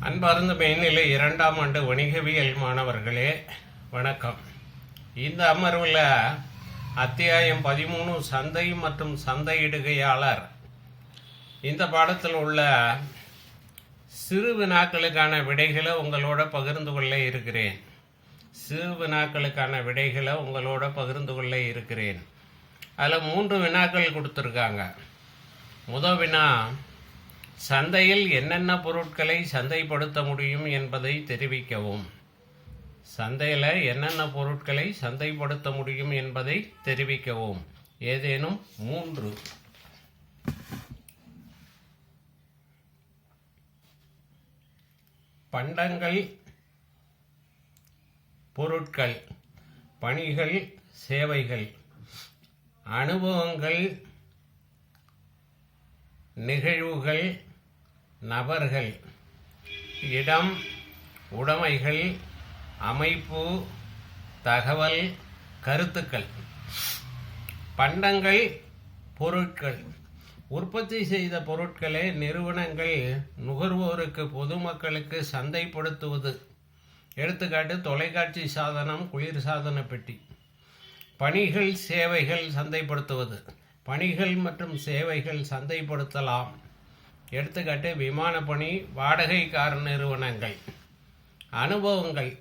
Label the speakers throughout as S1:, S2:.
S1: அன்பார்ந்த மேல்நிலை இரண்டாம் ஆண்டு வணிகவியல் மாணவர்களே வணக்கம். இந்த அமர்வில் அத்தியாயம் பதிமூணு சந்தை மற்றும் சந்தையிடுகையாளர். இந்த பாடத்தில் உள்ள சிறு வினாக்களுக்கான விடைகளை உங்களோட பகிர்ந்து கொள்ள இருக்கிறேன். சிறு வினாக்களுக்கான விடைகளை உங்களோட பகிர்ந்து கொள்ள இருக்கிறேன். அதில் மூன்று வினாக்கள் கொடுத்துருக்காங்க. முதல் வினா சந்தையில் என்னென்ன பொருட்களை சந்தைப்படுத்த முடியும் என்பதை தெரிவிக்கவும். சந்தையில் என்னென்ன பொருட்களை சந்தைப்படுத்த முடியும் என்பதை தெரிவிக்கவும். ஏதேனும் மூன்று. பண்டங்கள் பொருட்கள் பணிகள் சேவைகள். அனுபவங்கள் நிகழ்வுகள் நபர்கள் இடம் உடைமைகள் அமைப்பு தகவல் கருத்துக்கள். பண்டங்கள் பொருட்கள். உற்பத்தி செய்த பொருட்களை நிறுவனங்கள் நுகர்வோருக்கு பொதுமக்களுக்கு சந்தைப்படுத்துவது. எடுத்துக்காட்டு தொலைக்காட்சி சாதனம் குளிர்சாதன பெட்டி. பணிகள் சேவைகள் சந்தைப்படுத்துவது. பணிகள் மற்றும் சேவைகள் சந்தைப்படுத்தலாம். எடுத்துக்காட்டு விமான பணி நிறுவனங்கள். அனுபவங்கள்.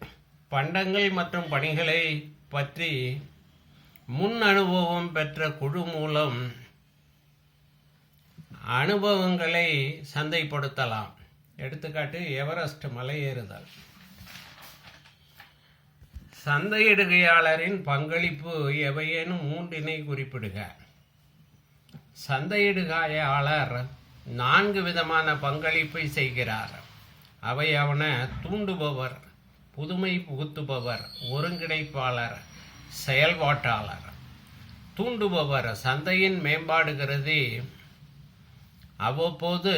S1: பண்டங்கள் மற்றும் பணிகளை பற்றி முன் அனுபவம் பெற்ற குழு மூலம் அனுபவங்களை சந்தைப்படுத்தலாம். எடுத்துக்காட்டு எவரெஸ்ட் மலையேறுதல் சந்தையிடுகையாளரின் பங்களிப்பு எவையேனும் மூன்றினை குறிப்பிடுக. சந்தையிடுகையாளர் நான்கு விதமான பங்களிப்பை செய்கிறார். அவை அவனை தூண்டுபவர் புதுமை புகுத்துபவர் ஒருங்கிணைப்பாளர் செயல்பாட்டாளர். தூண்டுபவர் சந்தையின் மேம்பாடு கருதி அவ்வப்போது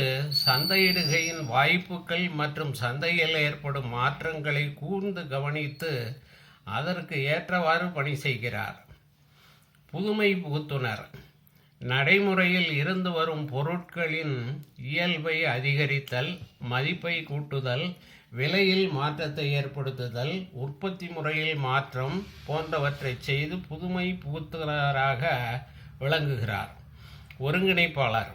S1: சந்தையிடுகையின் வாய்ப்புகள் மற்றும் சந்தையில் ஏற்படும் மாற்றங்களை கூர்ந்து கவனித்து அதற்கு ஏற்றவாறு பணி செய்கிறார். புதுமை புகுத்துனர். நடைமுறையில் இருந்து வரும் பொருட்களின் இயல்பை அதிகரித்தல் மதிப்பை கூட்டுதல் விலையில் மாற்றத்தை ஏற்படுத்துதல் உற்பத்தி முறையில் மாற்றம் போன்றவற்றை செய்து புதுமை புகுத்துகிறாராக விளங்குகிறார். ஒருங்கிணைப்பாளர்.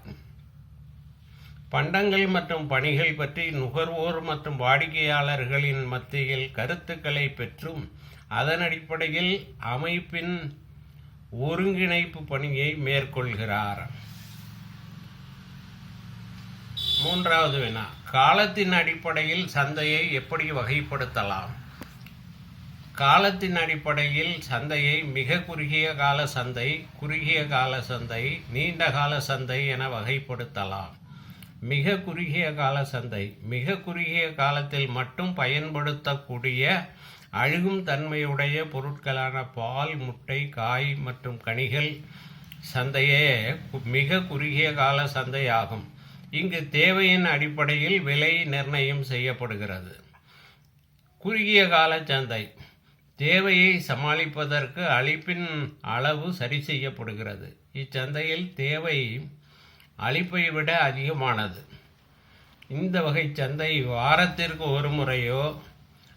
S1: பண்டங்கள் மற்றும் பணிகள் பற்றி நுகர்வோர் மற்றும் வாடிக்கையாளர்களின் மத்தியில் கருத்துக்களை பெற்றும் அதன் அடிப்படையில் அமைப்பின் ஒருங்கிணைப்பு பணியை மேற்கொள்கிறார். மூன்றாவது வினா. காலத்தின் அடிப்படையில் சந்தையை எப்படி வகைப்படுத்தலாம்? காலத்தின் அடிப்படையில் சந்தையை மிக குறுகிய கால சந்தை குறுகிய கால சந்தை நீண்ட கால சந்தை என வகைப்படுத்தலாம். மிக குறுகிய கால சந்தை. மிக குறுகிய காலத்தில் மட்டும் பயன்படுத்தக்கூடிய அழுகும் தன்மையுடைய பொருட்களான பால் முட்டை காய் மற்றும் கனிகள் சந்தையே மிக குறுகிய கால சந்தையாகும். இங்கு தேவையின் அடிப்படையில் விலை நிர்ணயம் செய்யப்படுகிறது. குறுகிய கால சந்தை. தேவையை சமாளிப்பதற்கு அளிப்பின் அளவு சரி செய்யப்படுகிறது. இச்சந்தையில் தேவை அளிப்பை விட அதிகமானது. இந்த வகை சந்தை வாரத்திற்கு ஒரு முறையோ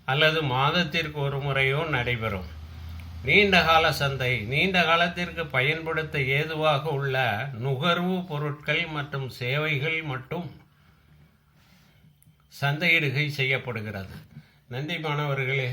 S1: அல்லது மாதத்திற்கு ஒரு முறையோ நடைபெறும். நீண்ட கால சந்தை நீண்ட காலத்திற்கு பயன்படுத்த ஏதுவாக உள்ள நுகர்வு பொருட்கள் மற்றும் சேவைகள் மட்டும் சந்தையிடுகை செய்யப்படுகிறது. நன்றி மாணவர்களே